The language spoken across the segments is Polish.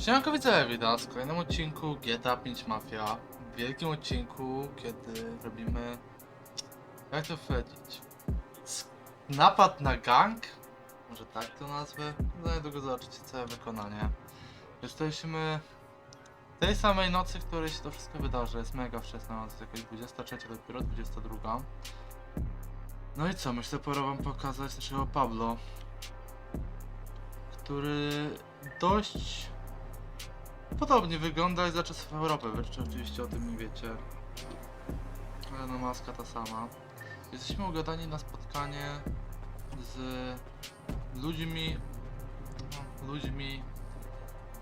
Siemanko widzowie, witam w kolejnym odcinku GTA 5 Mafia. W wielkim odcinku, kiedy robimy... Jak to powiedzieć? Napad na gang? Może tak to nazwę? Za niedługo zobaczycie całe wykonanie. Jesteśmy tej samej nocy, w której się to wszystko wydarzy. Jest mega wczesna noc, jest jakaś 23 dopiero, 22. No i co, myślę pora wam pokazać naszego Pablo, który dość podobnie wygląda jak za czasów Europy, wy czy oczywiście o tym nie wiecie. Ale no maska ta sama. Jesteśmy ugadani na spotkanie z ludźmi, no, ludźmi,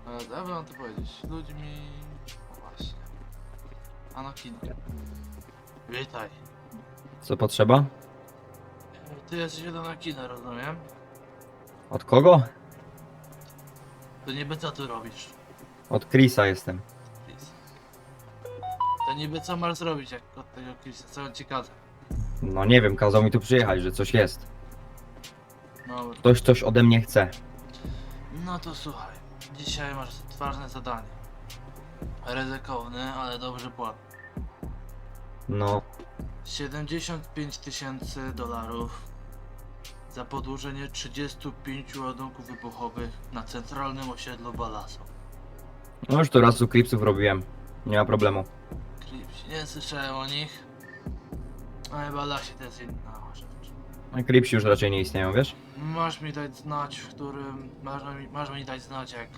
e, jak mam to powiedzieć, ludźmi, no właśnie, Anakinem. Witaj. Co potrzeba? Ty jesteś od Anakina, rozumiem? Od kogo? To niby co tu robisz? Od Chrisa jestem. Chris? To niby co masz zrobić jak od tego Chrisa, co on ci każe? No nie wiem, kazał mi tu przyjechać, że coś jest. No, Ktoś coś ode mnie chce. no to słuchaj, dzisiaj masz ważne zadanie. Ryzykowne, ale dobrze płatne. No, 75 tysięcy dolarów za podłożenie 35 ładunków wybuchowych na centralnym osiedlu Balaso. No już to raz u Cripsów robiłem. Nie ma problemu. Clips, nie słyszałem o nich. Ale Balasie to jest inna rzecz. No, Cripsi już raczej nie istnieją, wiesz? Masz mi dać znać, w którym. Masz mi, masz mi dać znać, jak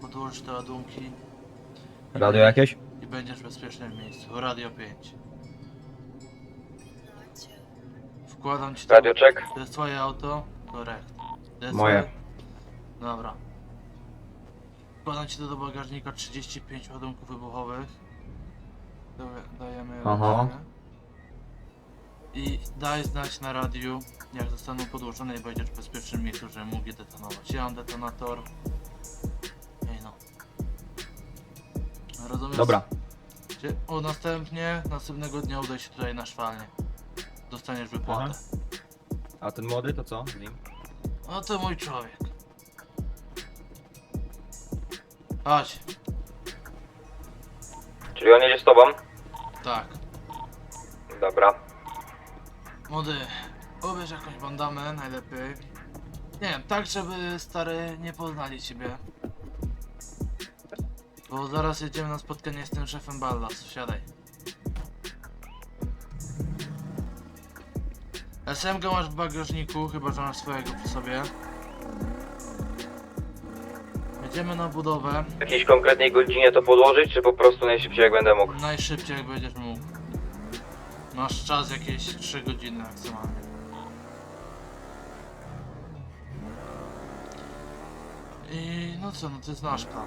podłożysz te ładunki Radio jakieś? i będziesz w bezpiecznym miejscu. Radio 5. Wkładam ci to. Radio check. To jest twoje auto? Korekt. To jest Moje. Twoje? Dobra. Wkładam ci to do bagażnika 35 ładunków wybuchowych. Daje- Dajemy. Aha. I daj znać na radiu, jak zostaną podłożone i będziesz w bezpiecznym miejscu, że mógł je detonować. Ja mam detonator. Ej no. Rozumiesz? Dobra. O, następnie, następnego dnia udaj się tutaj na szwalnię. Dostaniesz wypłatę. A ten młody to co? Z nim? No to mój człowiek. Chodź, Czyli on jedzie z tobą? tak. Dobra. Młody, ubierz jakąś bandamę najlepiej. Nie wiem, tak żeby stary nie poznali ciebie. Bo zaraz jedziemy na spotkanie z tym szefem Ballas, wsiadaj. SMG masz w bagażniku, chyba że masz swojego przy sobie. Jedziemy na budowę. W jakiejś konkretnej godzinie to podłożyć, czy po prostu najszybciej jak będę mógł? Najszybciej jak będziesz mógł. Masz czas jakieś 3 godziny maksymalnie. I no co, no to jest nasz plan.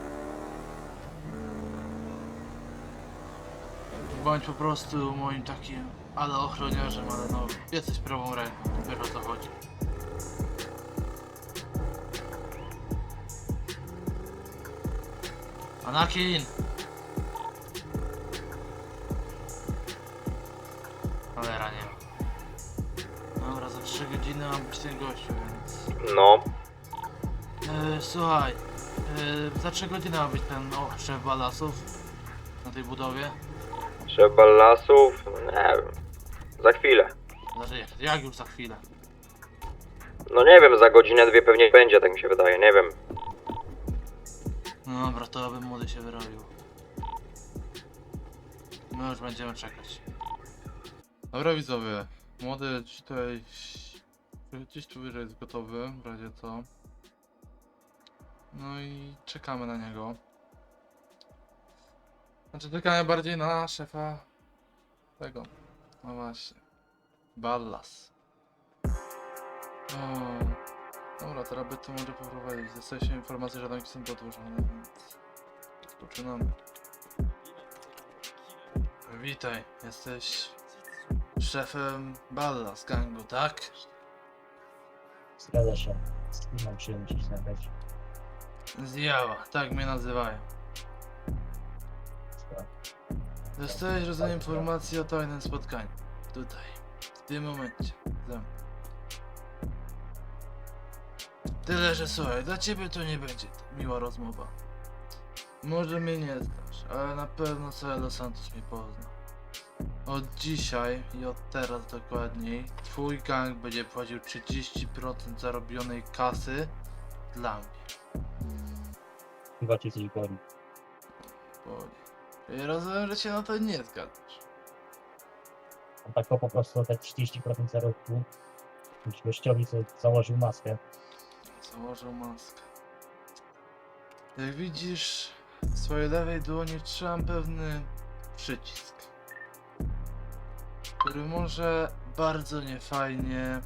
Bądź po prostu moim takim, ale ochroniarzem, ale no jesteś prawą ręką, wiesz o co chodzi. Anakin! Cholera nie. Dobra, za 3 godziny mam być ten gościu, więc... No. E, słuchaj, e, za 3 godziny ma być ten o, szef balasów na tej budowie. Trzeba lasów, nie wiem. Za chwilę. Znaczy jak, jak już za chwilę. No nie wiem, za godzinę, dwie pewnie będzie, tak mi się wydaje, nie wiem. No dobra, to aby młody się wyrobił. My już będziemy czekać. Dobra widzowie, młody gdzieś tutaj... Gdzieś tu wyżej jest gotowy, w razie co. No i czekamy na niego. Znaczy czekamy bardziej na szefa tego. No właśnie. Ballas. O, dobra, teraz by to może poprowadzić. Dostaliśmy informację, że domki są podłożone, więc rozpoczynamy. Witaj, jesteś szefem Ballas gangu, tak? Zgadza się. Mam przyjemność rozmawiać. Zjała, tak mnie nazywają. Dostałeś rozumiem informację o tajnym spotkaniu. Tutaj, w tym momencie, ze mną. Tyle, że słuchaj, dla ciebie to nie będzie miła rozmowa. Może mnie nie znasz, ale na pewno Los Santos mnie pozna. Od dzisiaj i od teraz dokładniej, twój gang będzie płacił 30% zarobionej kasy dla mnie. Chyba cię coś boli. Boli. I rozumiem, że się na to nie zgadzasz. On tak po prostu te 30% zarobku. Gościowi co założył maskę. Założył maskę. Jak widzisz, w swojej lewej dłoni trzymam pewny przycisk, który może bardzo niefajnie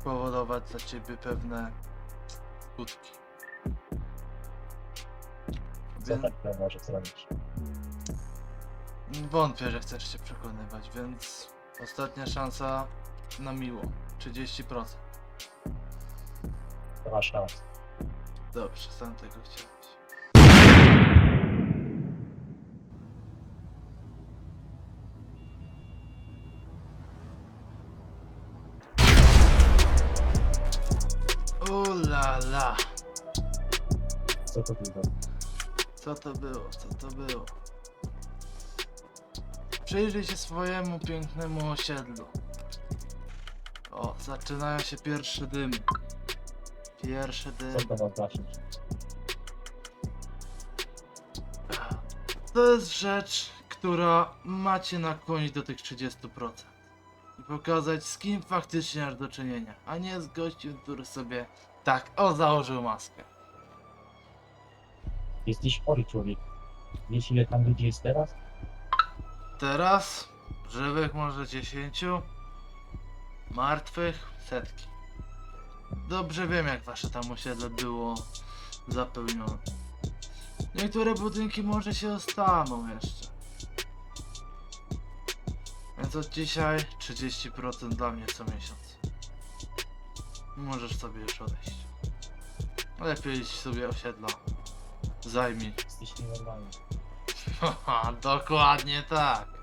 spowodować dla ciebie pewne skutki. Co Więc tak to może zrobić? wątpię, że chcesz się przekonywać, więc ostatnia szansa na miło. 30%. To masz szans. Dobrze, sam tego chciałeś. Ula la, Co to było? co to było, co to było? Przyjrzyj się swojemu pięknemu osiedlu. O, zaczynają się pierwsze dymy. Pierwsze dymy. Co to ma znaczyć? To jest rzecz, która macie nakłonić do tych 30%. I pokazać z kim faktycznie masz do czynienia, a nie z gościem, który sobie tak, o, założył maskę. Jesteś chory człowiek. Wiesz ile tam ludzi jest teraz? Teraz żywych może 10, martwych setki. Dobrze wiem, jak wasze tam osiedle było zapełnione. Niektóre budynki może się ostaną jeszcze. Więc od dzisiaj 30% dla mnie co miesiąc. Możesz sobie już odejść. Lepiej iść sobie osiedla. Zajmij. Jesteś nienormalny. Dokładnie tak.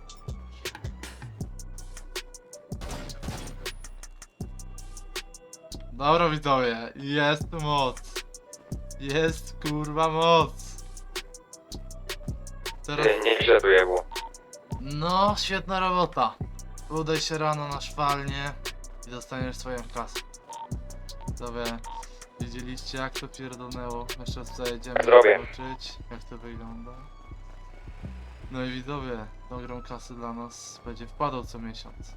Dobra widzowie, jest moc. Jest kurwa moc. Teraz... Nieźle tu jebło. No, świetna robota. Udaj się rano na szwalnię i dostaniesz swoją kasę. Sobie widzieliście jak to pierdolnęło. Jeszcze zajedziemy Zrobię. zobaczyć jak to wygląda. No i widzowie, ogrom kasy dla nas będzie wpadał co miesiąc.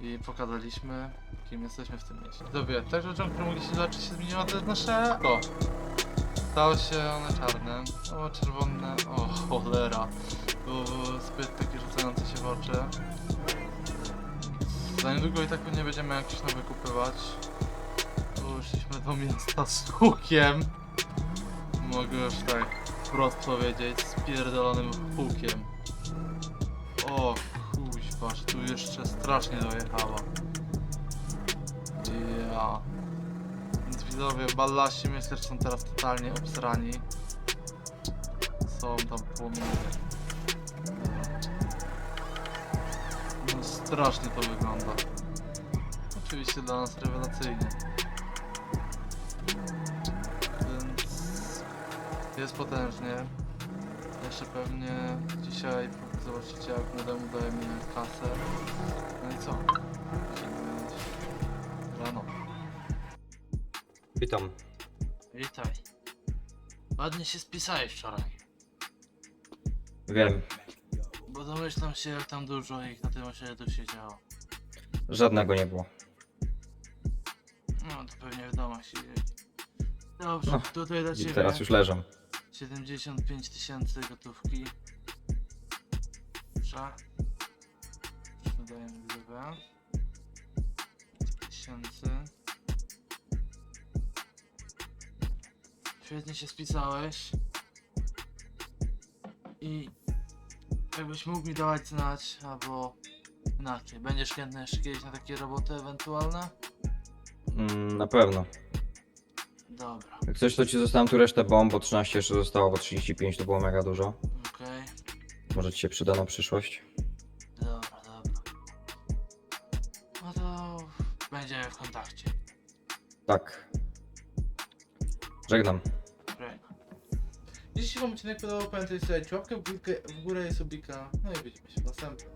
I pokazaliśmy kim jesteśmy w tym mieście. Widzowie, tak rzeczą, którą mogliście zobaczyć się zmieniła to jest nasze eko. Stało się one czarne, o czerwone, o cholera. Było zbyt takie rzucające się w oczy. Za niedługo i tak pewnie będziemy jakieś nowe kupywać. Bo szliśmy do miasta z hukiem. Mogę już tak wprost powiedzieć, z pierdolonym hukiem. O że tu jeszcze strasznie dojechała. Ja. Więc widzowie, ballasi że są teraz totalnie obsrani. Są tam płomienie. No strasznie to wygląda. Oczywiście dla nas rewelacyjnie. Więc jest potężnie. Jeszcze pewnie dzisiaj zobaczycie jak młodemu dajemy kasę. No i co? Się Rano. Witam. Witaj. Ładnie się spisałeś wczoraj. Wiem. Bo domyślam się jak tam dużo ich na tym osiedlu siedziało. Żadnego nie było. No to pewnie w domach siedzieli. Dobrze, No, tutaj dla I ciebie teraz już leżą. 75 tysięcy gotówki. Dobrze. Dodajemy gdybę. tysięcy. Świetnie się spisałeś. I jakbyś mógł mi dawać znać, albo inaczej, będziesz chętny jeszcze kiedyś na takie roboty ewentualne? Mm, na pewno. Dobra, Jak coś to ci zostałem tu resztę bomb, bo 13 jeszcze zostało, bo 35 to było mega dużo. Może ci się przyda na przyszłość. Dobra, dobra. No to będziemy w kontakcie. Tak. Żegnam. Dobra. Jeśli wam odcinek podobał, pamiętajcie, dać łapkę w górę, w górę i subika. No i widzimy się w następnym.